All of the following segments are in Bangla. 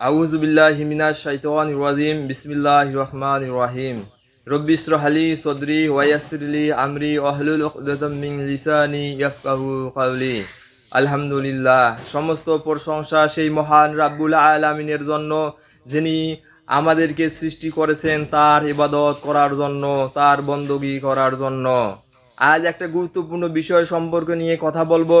আউযু বিল্লাহি মিনাশ শাইতানির রাজিম। বিসমিল্লাহির রহমানির রহিম। রব্বি ইসরাহলি সদরি ওয়া আমরি উকদাতাম মিন লিসানি ইয়াফকাহু কাওলি। আলহামদুলিল্লাহ। সমস্ত প্রশংসা সেই মহান রাব্বুল আলামিনের জন্য, যিনি আমাদেরকে সৃষ্টি করেছেন তার ইবাদত করার জন্য, তার বন্দগি করার জন্য। আজ একটা গুরুত্বপূর্ণ বিষয় সম্পর্কে নিয়ে কথা বলব।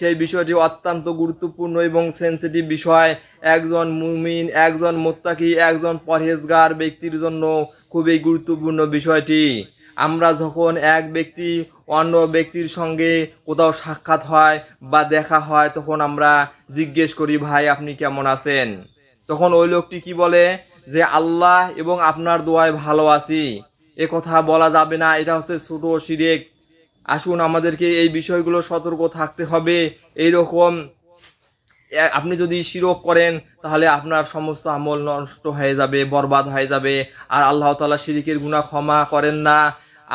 সেই বিষয়টি অত্যন্ত গুরুত্বপূর্ণ এবং সেন্সিটিভ বিষয়। একজন মুমিন, একজন মোত্তাকি, একজন পরহেজগার ব্যক্তির জন্য খুবই গুরুত্বপূর্ণ বিষয়টি। আমরা যখন এক ব্যক্তি অন্য ব্যক্তির সঙ্গে কোথাও সাক্ষাৎ হয় বা দেখা হয়, তখন আমরা জিজ্ঞেস করি, ভাই, আপনি কেমন আছেন? তখন ওই লোকটি কি বলে? যে, আল্লাহ এবং আপনার দোয়ায় ভালো আছি। এ কথা বলা যাবে না। এটা হচ্ছে ছোট সিরেক আসুন আমাদেরকে এই বিষয়গুলো সতর্ক থাকতে হবে। এই রকম আপনি যদি শিরক করেন, তাহলে আপনার সমস্ত আমল নষ্ট হয়ে যাবে, বরবাদ হয়ে যাবে। আর আল্লাহ তালা শিরিকের গুণা ক্ষমা করেন না।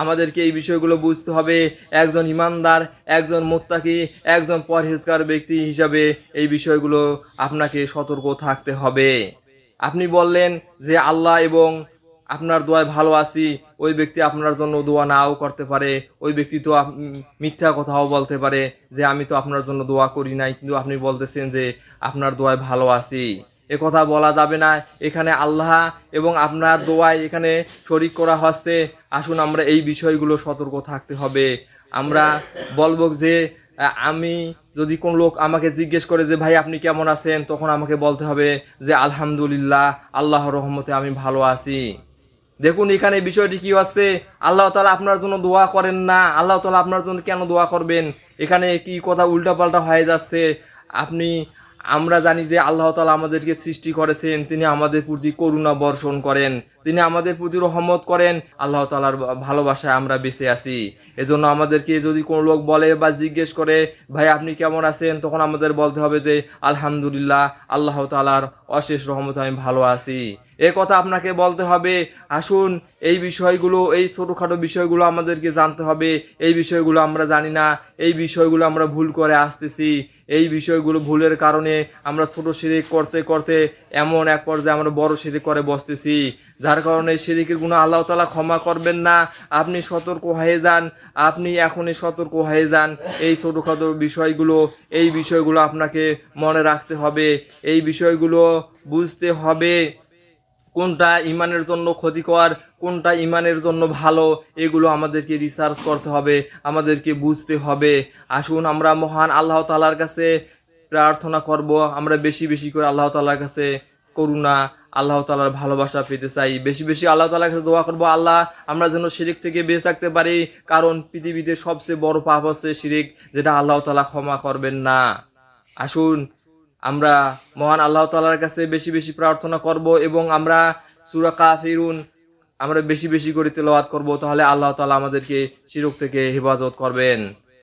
আমাদেরকে এই বিষয়গুলো বুঝতে হবে। একজন ইমানদার, একজন মোত্তাকি, একজন পরহেজগার ব্যক্তি হিসাবে এই বিষয়গুলো আপনাকে সতর্ক থাকতে হবে। আপনি বললেন যে আল্লাহ এবং আপনার দোয়ায় ভালো আছি, ওই ব্যক্তি আপনার জন্য দোয়া নাও করতে পারে, ওই ব্যক্তি তো মিথ্যা কথাও বলতে পারে যে আমি তো আপনার জন্য দোয়া করি নাই, কিন্তু আপনি বলতেছেন যে আপনার দোয়ায় ভালো আছি। এ কথা বলা যাবে না, এখানে আল্লাহ এবং আপনার দোয়ায় এখানে শরিক করা হচ্ছে। আসুন আমরা এই বিষয়গুলো সতর্ক থাকতে হবে। আমরা বলব যে আমি যদি কোন লোক আমাকে জিজ্ঞেস করে যে, ভাই, আপনি কেমন আছেন? তখন আমাকে বলতে হবে যে, আলহামদুলিল্লাহ, আল্লাহর রহমতে আমি ভালো আছি। দেখুন, এখানে বিষয়টি কি হচ্ছে আল্লাহ তালা আপনার জন্য দোয়া করেন না। আল্লাহ তালা আপনার জন্য কেন দোয়া করবেন? এখানে কি কথা উল্টাপাল্টা হয়ে যাচ্ছে? আপনি, আমরা জানি যে আল্লাহ তালা আমাদেরকে সৃষ্টি করেছেন। তিনি আমাদের প্রতি করুণা বর্ষণ করেন। তিনি আমাদের প্রতি রহমত করেন। আল্লাহ তালার ভালোবাসায় আমরা বেঁচে আছি। এজন্য আমাদেরকে যদি কোনো লোক বলে বা জিজ্ঞেস করে, ভাই, আপনি কেমন আছেন? তখন আমাদের বলতে হবে যে, আলহামদুলিল্লাহ, আল্লাহ তালার অশেষ রহমত আমি ভালো আছি। এ কথা আপনাকে বলতে হবে। আসুন, এই বিষয়গুলো, এই ছোটোখাটো বিষয়গুলো আমাদেরকে জানতে হবে। এই বিষয়গুলো আমরা জানি না। এই বিষয়গুলো আমরা ভুল করে আসতেছি। এই বিষয়গুলো ভুলের কারণে আমরা ছোট শিরিক করতে করতে এমন এক পর্যায়ে আমরা বড় শিরিক করে বসতেছি। যার কারণে শিরিকের গুণ আল্লাহ তালা ক্ষমা করবেন না। আপনি সতর্ক হয়ে যান। আপনি এখনই সতর্ক হয়ে যান। এই ছোটোখাটো বিষয়গুলো, এই বিষয়গুলো আপনাকে মনে রাখতে হবে। এই বিষয়গুলো বুঝতে হবে। কোনটা ইমানের জন্য ক্ষতিকর, কোনটা ইমানের জন্য ভালো, এগুলো আমাদেরকে রিসার্চ করতে হবে, আমাদেরকে বুঝতে হবে। আসুন আমরা মহান আল্লাহ তালার কাছে প্রার্থনা করব, আমরা বেশি বেশি করে আল্লাহ তালার কাছে করুণা, আল্লাহ তালার ভালোবাসা পেতে চাই। বেশি বেশি আল্লাহ তালার কাছে দোয়া করব, আল্লাহ আমরা যেন শিরিক থেকে বেঁচে থাকতে পারি, কারণ পৃথিবীতে সবচেয়ে বড় পাপ হচ্ছে শিরিক, যেটা আল্লাহ তালা ক্ষমা করবেন না। আসুন আমরা মহান আল্লাহ তালার কাছে বেশি বেশি প্রার্থনা করব এবং আমরা সুরা কাফিরুন আমরা বেশি বেশি করে তেলাওয়াত করব, তাহলে আল্লাহ তালা আমাদেরকে শিরক থেকে হেফাজত করবেন।